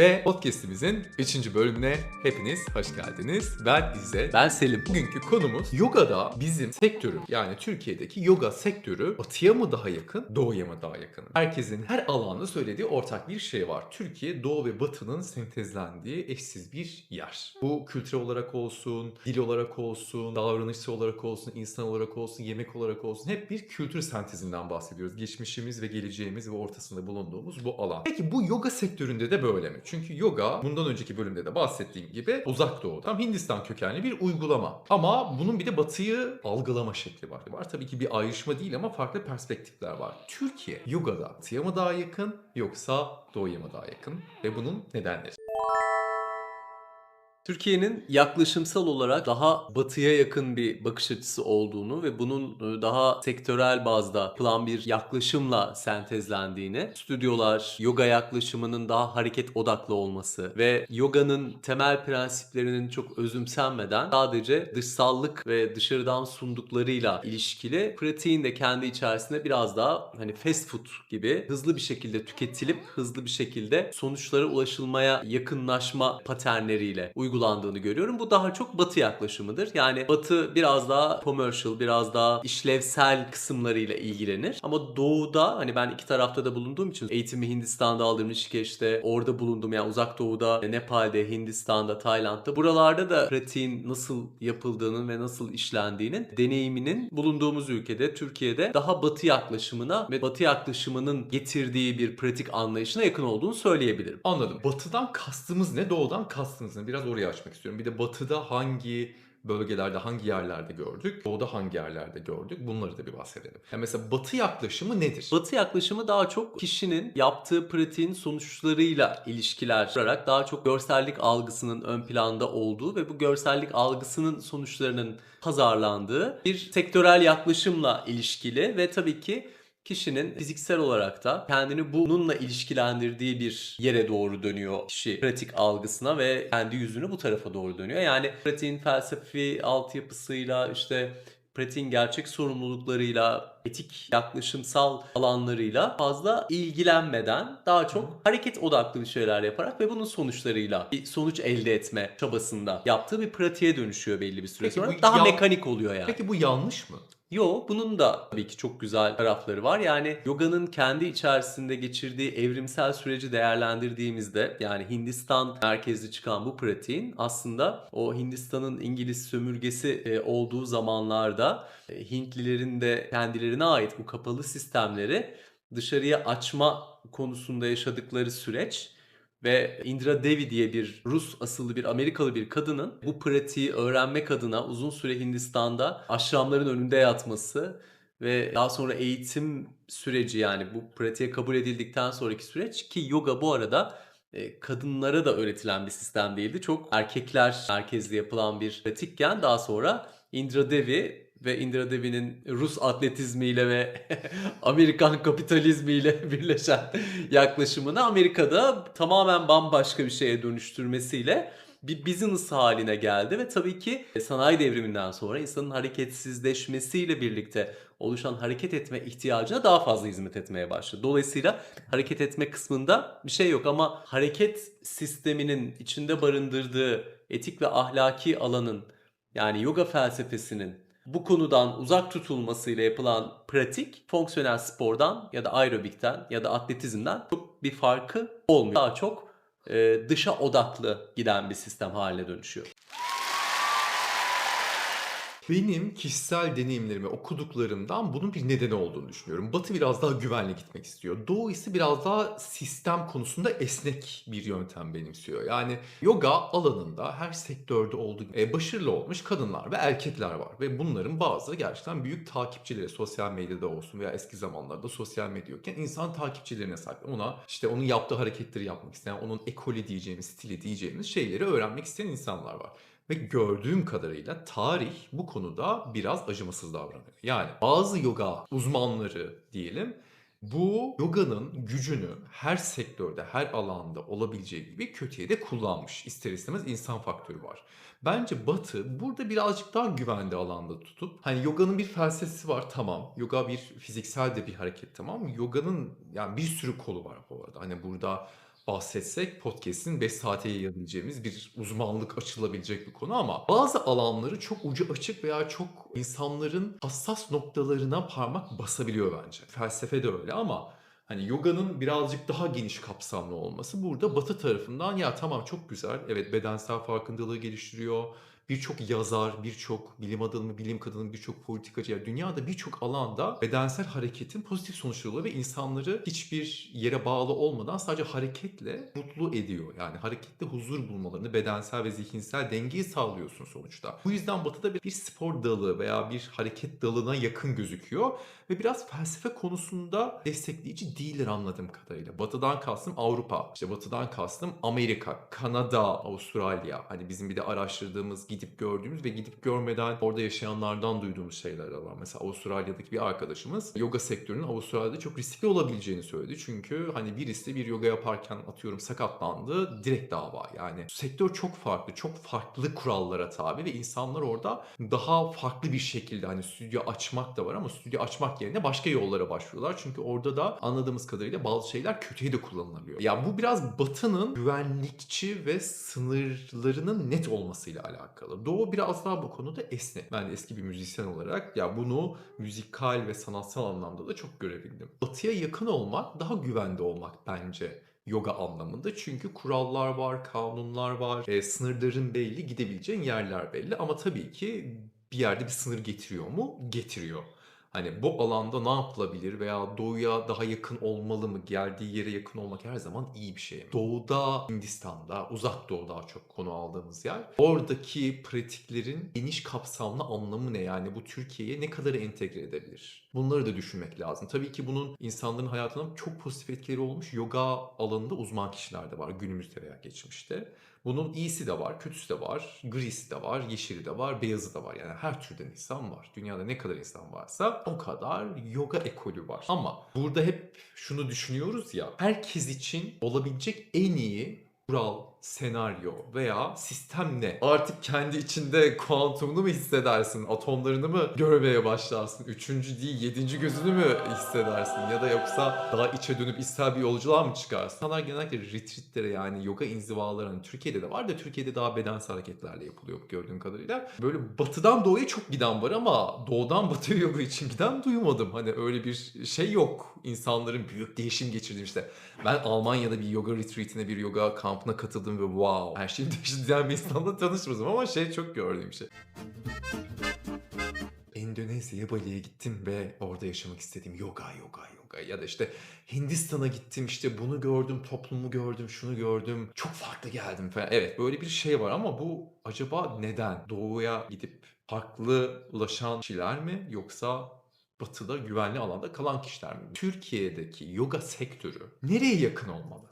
Ve podcast'imizin 3. bölümüne hepiniz hoş geldiniz. Ben İzzet. Ben Selim. Bugünkü konumuz yogada bizim sektörü yani Türkiye'deki yoga sektörü batıya mı daha yakın, doğuya mı daha yakın? Herkesin her alanda söylediği ortak bir şey var. Türkiye doğu ve batının sentezlendiği eşsiz bir yer. Bu kültür olarak olsun, dil olarak olsun, davranışsal olarak olsun, insan olarak olsun, yemek olarak olsun hep bir kültür sentezinden bahsediyoruz. Geçmişimiz ve geleceğimiz ve ortasında bulunduğumuz bu alan. Peki bu yoga sektöründe de böyle mi? Çünkü yoga bundan önceki bölümde de bahsettiğim gibi uzak doğudan Hindistan kökenli bir uygulama. Ama bunun bir de batıyı algılama şekli var. Var tabii ki bir ayrışma değil ama farklı perspektifler var. Türkiye yogada batıya mı daha yakın yoksa doğuya mı daha yakın? Ve bunun nedenleri. Türkiye'nin yaklaşımsal olarak daha batıya yakın bir bakış açısı olduğunu ve bunun e, daha sektörel bazda yapılan bir yaklaşımla sentezlendiğini, stüdyolar, yoga yaklaşımının daha hareket odaklı olması ve yoganın temel prensiplerinin çok özümsenmeden sadece dışsallık ve dışarıdan sunduklarıyla ilişkili pratiğin de kendi içerisinde biraz daha hani fast food gibi hızlı bir şekilde tüketilip hızlı bir şekilde sonuçlara ulaşılmaya yakınlaşma paternleriyle uygulandığını görüyorum. Bu daha çok batı yaklaşımıdır. Yani batı biraz daha commercial, biraz daha işlevsel kısımlarıyla ilgilenir. Ama doğuda hani ben iki tarafta da bulunduğum için eğitimi Hindistan'da aldım, Rişikeş'te, orada bulundum yani uzak doğuda, Nepal'de, Hindistan'da, Tayland'da. Buralarda da pratiğin nasıl yapıldığının ve nasıl işlendiğinin deneyiminin bulunduğumuz ülkede, Türkiye'de daha batı yaklaşımına ve batı yaklaşımının getirdiği bir pratik anlayışına yakın olduğunu söyleyebilirim. Anladım. Batıdan kastımız ne? Doğudan kastımız ne? Biraz oraya açmak istiyorum. Bir de batıda hangi bölgelerde, hangi yerlerde gördük? Doğuda hangi yerlerde gördük? Bunları da bir bahsedelim. Yani mesela batı yaklaşımı nedir? Batı yaklaşımı daha çok kişinin yaptığı pratiğin sonuçlarıyla ilişkiler kurarak daha çok görsellik algısının ön planda olduğu ve bu görsellik algısının sonuçlarının pazarlandığı bir sektörel yaklaşımla ilişkili ve tabii ki kişinin fiziksel olarak da kendini bununla ilişkilendirdiği bir yere doğru dönüyor kişi pratik algısına ve kendi yüzünü bu tarafa doğru dönüyor. Yani pratiğin felsefi altyapısıyla işte pratiğin gerçek sorumluluklarıyla, etik yaklaşımsal alanlarıyla fazla ilgilenmeden daha çok hareket odaklı bir şeyler yaparak ve bunun sonuçlarıyla bir sonuç elde etme çabasında yaptığı bir pratiğe dönüşüyor belli bir süre Peki sonra. bu Daha yan- mekanik oluyor yani. Peki bu yanlış mı? Yo bunun da tabii ki çok güzel tarafları var. Yani yoganın kendi içerisinde geçirdiği evrimsel süreci değerlendirdiğimizde yani Hindistan merkezli çıkan bu pratiğin aslında o Hindistan'ın İngiliz sömürgesi e, olduğu zamanlarda e, Hintlilerin de kendilerine ait bu kapalı sistemleri dışarıya açma konusunda yaşadıkları süreç ve Indra Devi diye bir Rus asıllı bir Amerikalı bir kadının bu pratiği öğrenmek adına uzun süre Hindistan'da aşramların önünde yatması ve daha sonra eğitim süreci yani bu pratiğe kabul edildikten sonraki süreç ki yoga bu arada e, kadınlara da öğretilen bir sistem değildi. Çok erkekler merkezli yapılan bir pratikken daha sonra Indra Devi ve Indra Devi'nin Rus atletizmiyle ve Amerikan kapitalizmiyle birleşen yaklaşımını Amerika'da tamamen bambaşka bir şeye dönüştürmesiyle bir business haline geldi ve tabii ki sanayi devriminden sonra insanın hareketsizleşmesiyle birlikte oluşan hareket etme ihtiyacına daha fazla hizmet etmeye başladı. Dolayısıyla hareket etme kısmında bir şey yok ama hareket sisteminin içinde barındırdığı etik ve ahlaki alanın yani yoga felsefesinin bu konudan uzak tutulmasıyla yapılan pratik fonksiyonel spordan ya da aerobikten ya da atletizmden çok bir farkı olmuyor. Daha çok e, dışa odaklı giden bir sistem haline dönüşüyor. Benim kişisel deneyimlerimi okuduklarımdan bunun bir nedeni olduğunu düşünüyorum. Batı biraz daha güvenli gitmek istiyor. Doğu ise biraz daha sistem konusunda esnek bir yöntem benimsiyor. Yani yoga alanında her sektörde olduğu gibi e, başarılı olmuş kadınlar ve erkekler var. Ve bunların bazıları gerçekten büyük takipçileri sosyal medyada olsun veya eski zamanlarda sosyal medya yokken insan takipçilerine sahip. Ona işte onun yaptığı hareketleri yapmak isteyen, onun ekolü diyeceğimiz, stili diyeceğimiz şeyleri öğrenmek isteyen insanlar var. Ve gördüğüm kadarıyla tarih bu konuda biraz acımasız davranıyor. Yani bazı yoga uzmanları diyelim bu yoganın gücünü her sektörde, her alanda olabileceği gibi kötüye de kullanmış. İster istemez insan faktörü var. Bence Batı burada birazcık daha güvende alanda tutup hani yoganın bir felsefesi var tamam. Yoga bir fiziksel de bir hareket tamam. Yoganın yani bir sürü kolu var bu arada. Hani burada bahsetsek podcast'in 5 saate yayılabileceğimiz bir uzmanlık açılabilecek bir konu ama bazı alanları çok ucu açık veya çok insanların hassas noktalarına parmak basabiliyor bence. Felsefe de öyle ama hani yoga'nın birazcık daha geniş kapsamlı olması burada batı tarafından ya tamam çok güzel evet bedensel farkındalığı geliştiriyor. Birçok yazar, birçok bilim adamı, bilim kadını, birçok politikacı, yani dünyada birçok alanda bedensel hareketin pozitif sonuçları oluyor ve insanları hiçbir yere bağlı olmadan sadece hareketle mutlu ediyor. Yani hareketle huzur bulmalarını, bedensel ve zihinsel dengeyi sağlıyorsun sonuçta. Bu yüzden batıda bir, bir spor dalı veya bir hareket dalına yakın gözüküyor ve biraz felsefe konusunda destekleyici değiller anladığım kadarıyla. Batıdan kastım Avrupa, işte batıdan kastım Amerika, Kanada, Avustralya. Hani bizim bir de araştırdığımız, gidip gördüğümüz ve gidip görmeden orada yaşayanlardan duyduğumuz şeyler de var. Mesela Avustralya'daki bir arkadaşımız yoga sektörünün Avustralya'da çok riskli olabileceğini söyledi. Çünkü hani birisi bir yoga yaparken atıyorum sakatlandı, direkt dava. Yani sektör çok farklı, çok farklı kurallara tabi ve insanlar orada daha farklı bir şekilde hani stüdyo açmak da var ama stüdyo açmak yerine başka yollara başvuruyorlar. Çünkü orada da anladığımız kadarıyla bazı şeyler kötüye de kullanılabiliyor. Yani bu biraz batının güvenlikçi ve sınırlarının net olmasıyla alakalı. Doğu biraz daha bu konuda esnek. Ben eski bir müzisyen olarak ya bunu müzikal ve sanatsal anlamda da çok görebildim. Batıya yakın olmak daha güvende olmak bence yoga anlamında. Çünkü kurallar var, kanunlar var, e, sınırların belli, gidebileceğin yerler belli. Ama tabii ki bir yerde bir sınır getiriyor mu? Getiriyor. Hani bu alanda ne yapılabilir veya doğuya daha yakın olmalı mı? Geldiği yere yakın olmak her zaman iyi bir şey. Doğuda, Hindistan'da, uzak doğu daha çok konu aldığımız yer. Oradaki pratiklerin geniş kapsamlı anlamı ne? Yani bu Türkiye'ye ne kadar entegre edebilir? Bunları da düşünmek lazım. Tabii ki bunun insanların hayatına çok pozitif etkileri olmuş yoga alanında uzman kişiler de var günümüzde veya geçmişte. Bunun iyisi de var, kötüsü de var, grisi de var, yeşili de var, beyazı da var. Yani her türden insan var. Dünyada ne kadar insan varsa o kadar yoga ekolü var. Ama burada hep şunu düşünüyoruz ya, herkes için olabilecek en iyi kural, senaryo veya sistem ne? Artık kendi içinde kuantumunu mu hissedersin? Atomlarını mı görmeye başlarsın? Üçüncü değil, yedinci gözünü mü hissedersin? Ya da yoksa daha içe dönüp içsel bir yolculuğa mı çıkarsın? İnsanlar genellikle retreatlere yani yoga inzivaları hani Türkiye'de de var da Türkiye'de daha bedensel hareketlerle yapılıyor gördüğüm kadarıyla. Böyle batıdan doğuya çok giden var ama doğudan batıya yoga için giden duymadım. Hani öyle bir şey yok. İnsanların büyük değişim geçirdiğim işte. Ben Almanya'da bir yoga retreatine, bir yoga kampına katıldım ve wow her şeyi değişti diyen bir insanla tanışmadım ama şey çok gördüğüm şey. Endonezya'ya Bali'ye gittim ve orada yaşamak istedim. Yoga, yoga, yoga. Ya da işte Hindistan'a gittim işte bunu gördüm, toplumu gördüm, şunu gördüm. Çok farklı geldim falan. Evet böyle bir şey var ama bu acaba neden? Doğuya gidip farklı ulaşan kişiler mi yoksa batıda güvenli alanda kalan kişiler mi? Türkiye'deki yoga sektörü nereye yakın olmalı?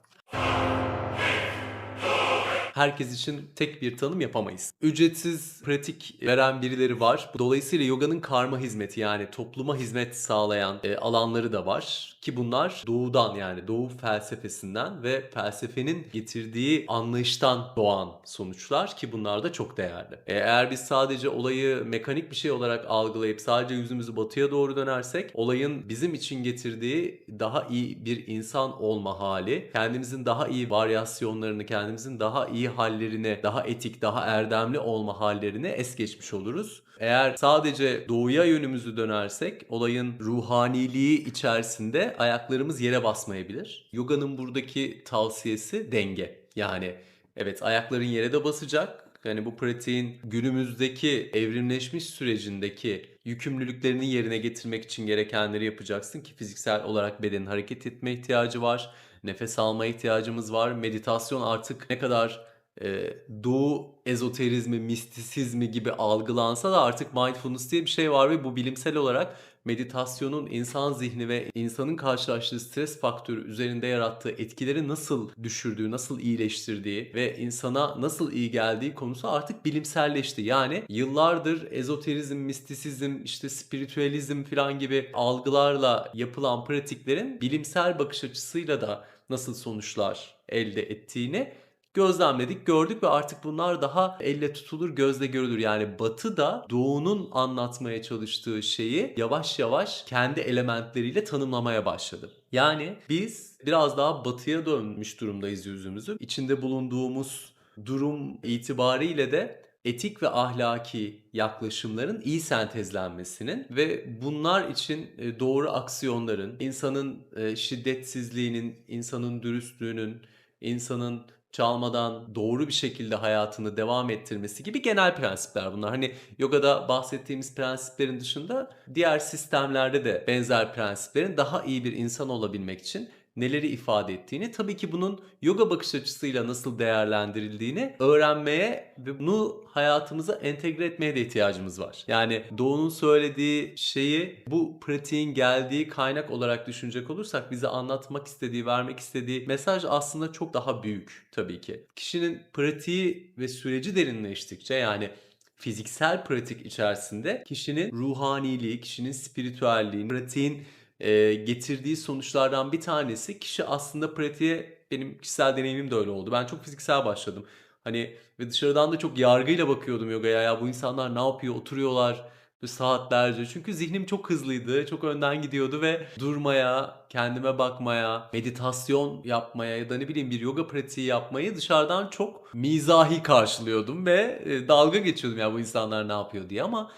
Herkes için tek bir tanım yapamayız. Ücretsiz pratik veren birileri var. Dolayısıyla yoganın karma hizmeti yani topluma hizmet sağlayan e, alanları da var. Ki bunlar doğudan yani doğu felsefesinden ve felsefenin getirdiği anlayıştan doğan sonuçlar ki bunlar da çok değerli. E, eğer biz sadece olayı mekanik bir şey olarak algılayıp sadece yüzümüzü batıya doğru dönersek olayın bizim için getirdiği daha iyi bir insan olma hali, kendimizin daha iyi varyasyonlarını, kendimizin daha iyi hallerine, daha etik, daha erdemli olma hallerine es geçmiş oluruz. Eğer sadece doğuya yönümüzü dönersek olayın ruhaniliği içerisinde ayaklarımız yere basmayabilir. Yoga'nın buradaki tavsiyesi denge. Yani evet ayakların yere de basacak. Yani bu pratiğin günümüzdeki evrimleşmiş sürecindeki yükümlülüklerini yerine getirmek için gerekenleri yapacaksın ki fiziksel olarak bedenin hareket etme ihtiyacı var. Nefes alma ihtiyacımız var. Meditasyon artık ne kadar e, doğu ezoterizmi, mistisizmi gibi algılansa da artık mindfulness diye bir şey var ve bu bilimsel olarak meditasyonun insan zihni ve insanın karşılaştığı stres faktörü üzerinde yarattığı etkileri nasıl düşürdüğü, nasıl iyileştirdiği ve insana nasıl iyi geldiği konusu artık bilimselleşti. Yani yıllardır ezoterizm, mistisizm, işte spiritüalizm falan gibi algılarla yapılan pratiklerin bilimsel bakış açısıyla da nasıl sonuçlar elde ettiğini gözlemledik, gördük ve artık bunlar daha elle tutulur, gözle görülür. Yani Batı da Doğu'nun anlatmaya çalıştığı şeyi yavaş yavaş kendi elementleriyle tanımlamaya başladı. Yani biz biraz daha batıya dönmüş durumdayız yüzümüzü. İçinde bulunduğumuz durum itibariyle de etik ve ahlaki yaklaşımların iyi sentezlenmesinin ve bunlar için e, doğru aksiyonların, insanın e, şiddetsizliğinin, insanın dürüstlüğünün, insanın çalmadan doğru bir şekilde hayatını devam ettirmesi gibi genel prensipler bunlar. Hani yogada bahsettiğimiz prensiplerin dışında diğer sistemlerde de benzer prensiplerin daha iyi bir insan olabilmek için neleri ifade ettiğini, tabii ki bunun yoga bakış açısıyla nasıl değerlendirildiğini öğrenmeye ve bunu hayatımıza entegre etmeye de ihtiyacımız var. Yani Doğu'nun söylediği şeyi bu pratiğin geldiği kaynak olarak düşünecek olursak bize anlatmak istediği, vermek istediği mesaj aslında çok daha büyük tabii ki. Kişinin pratiği ve süreci derinleştikçe yani fiziksel pratik içerisinde kişinin ruhaniliği, kişinin spiritüelliği, pratiğin e, getirdiği sonuçlardan bir tanesi kişi aslında pratiğe benim kişisel deneyimim de öyle oldu. Ben çok fiziksel başladım. Hani ve dışarıdan da çok yargıyla bakıyordum yogaya. Ya bu insanlar ne yapıyor? Oturuyorlar saatlerce. Çünkü zihnim çok hızlıydı. Çok önden gidiyordu ve durmaya, kendime bakmaya, meditasyon yapmaya ya da ne bileyim bir yoga pratiği yapmayı dışarıdan çok mizahi karşılıyordum ve e, dalga geçiyordum ya bu insanlar ne yapıyor diye ama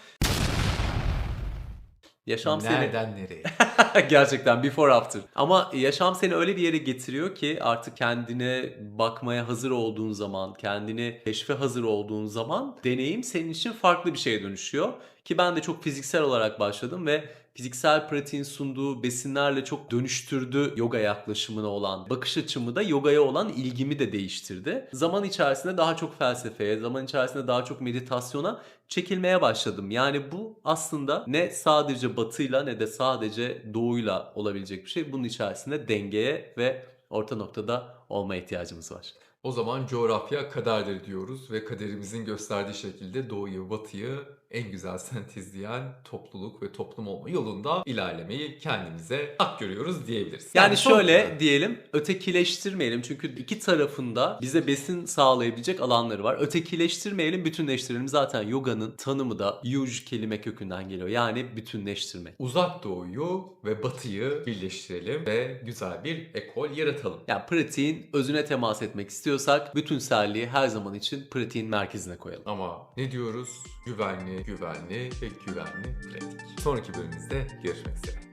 yaşam seni Nereden nereye? Gerçekten before after. Ama yaşam seni öyle bir yere getiriyor ki artık kendine bakmaya hazır olduğun zaman, kendini keşfe hazır olduğun zaman deneyim senin için farklı bir şeye dönüşüyor. Ki ben de çok fiziksel olarak başladım ve fiziksel pratiğin sunduğu besinlerle çok dönüştürdü yoga yaklaşımına olan bakış açımı da yogaya olan ilgimi de değiştirdi. Zaman içerisinde daha çok felsefeye, zaman içerisinde daha çok meditasyona çekilmeye başladım. Yani bu aslında ne sadece batıyla ne de sadece doğuyla olabilecek bir şey. Bunun içerisinde dengeye ve orta noktada olma ihtiyacımız var. O zaman coğrafya kaderdir diyoruz ve kaderimizin gösterdiği şekilde doğuyu batıyı en güzel sentezleyen topluluk ve toplum olma yolunda ilerlemeyi kendimize hak görüyoruz diyebiliriz. Yani çok şöyle güzel. diyelim ötekileştirmeyelim çünkü iki tarafında bize besin sağlayabilecek alanları var. Ötekileştirmeyelim, bütünleştirelim. Zaten yoganın tanımı da yuj kelime kökünden geliyor. Yani bütünleştirmek. Uzak doğuyu ve batıyı birleştirelim ve güzel bir ekol yaratalım. Yani pratiğin özüne temas etmek istiyorsak bütünselliği her zaman için pratiğin merkezine koyalım. Ama ne diyoruz? Güvenli, güvenli ve güvenli pratik. Sonraki bölümümüzde görüşmek üzere.